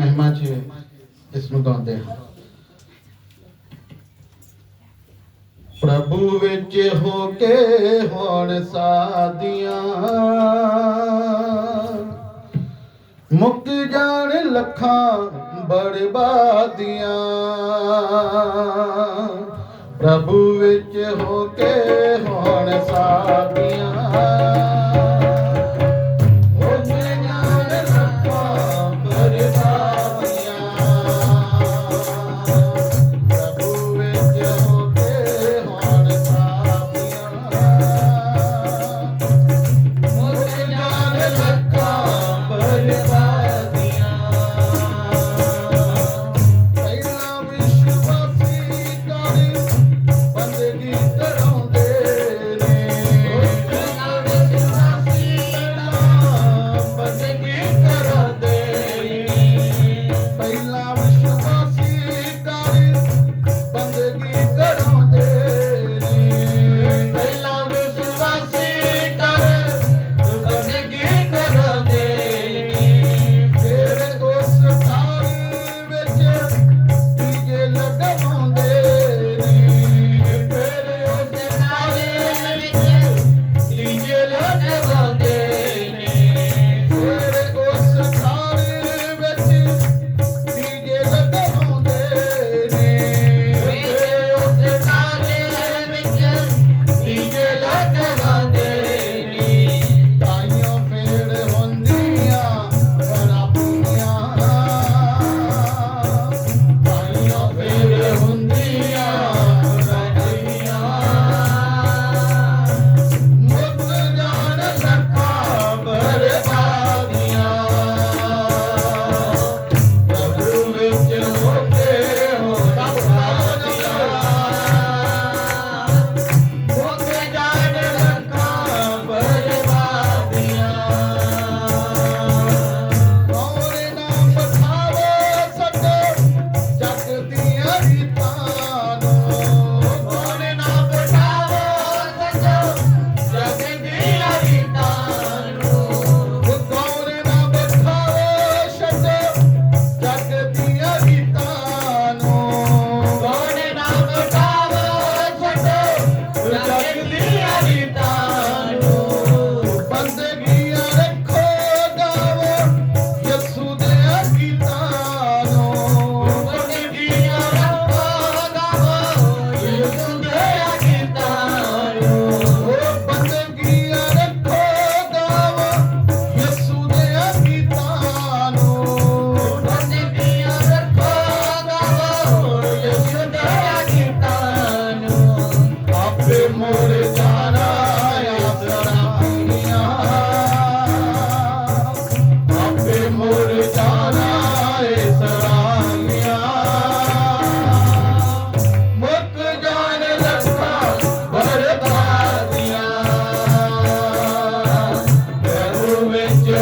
ਮਹਿਮਾ ਚ ਇਸ ਨੂੰ ਗਾਉਂਦੇ ਹਾਂ। ਪ੍ਰਭੂ ਵਿੱਚ ਹੋ ਕੇ ਹੋਣ ਸਾਦੀਆਂ ਮੁੱਕ ਜਾਣ ਲੱਖਾਂ ਬਰਬਾਦੀਆਂ। ਪ੍ਰਭੂ ਵਿੱਚ ਹੋ ਕੇ ਹੋਣ ਸਾਦੀਆਂ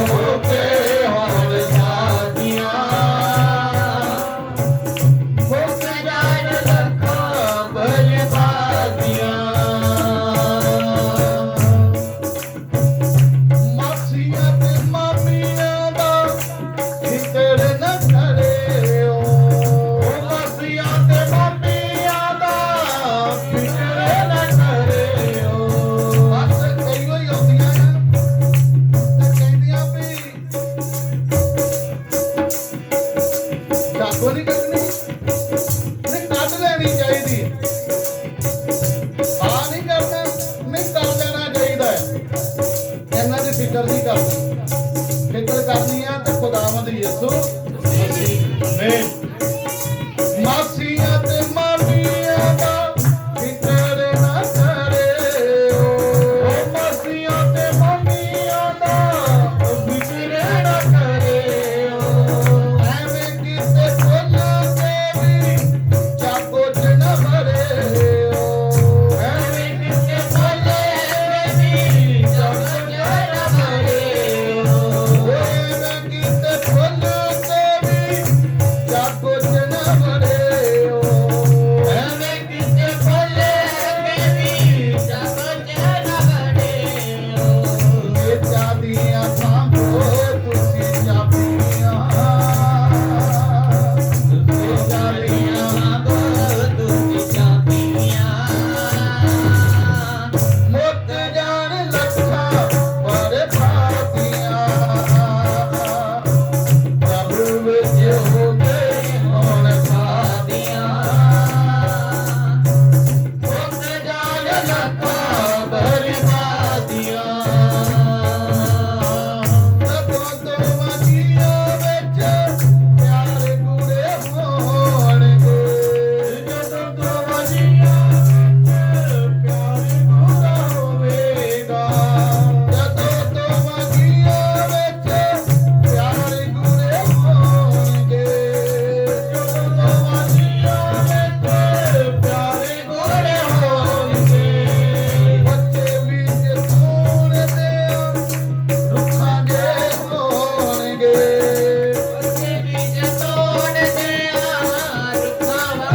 você.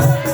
Yeah.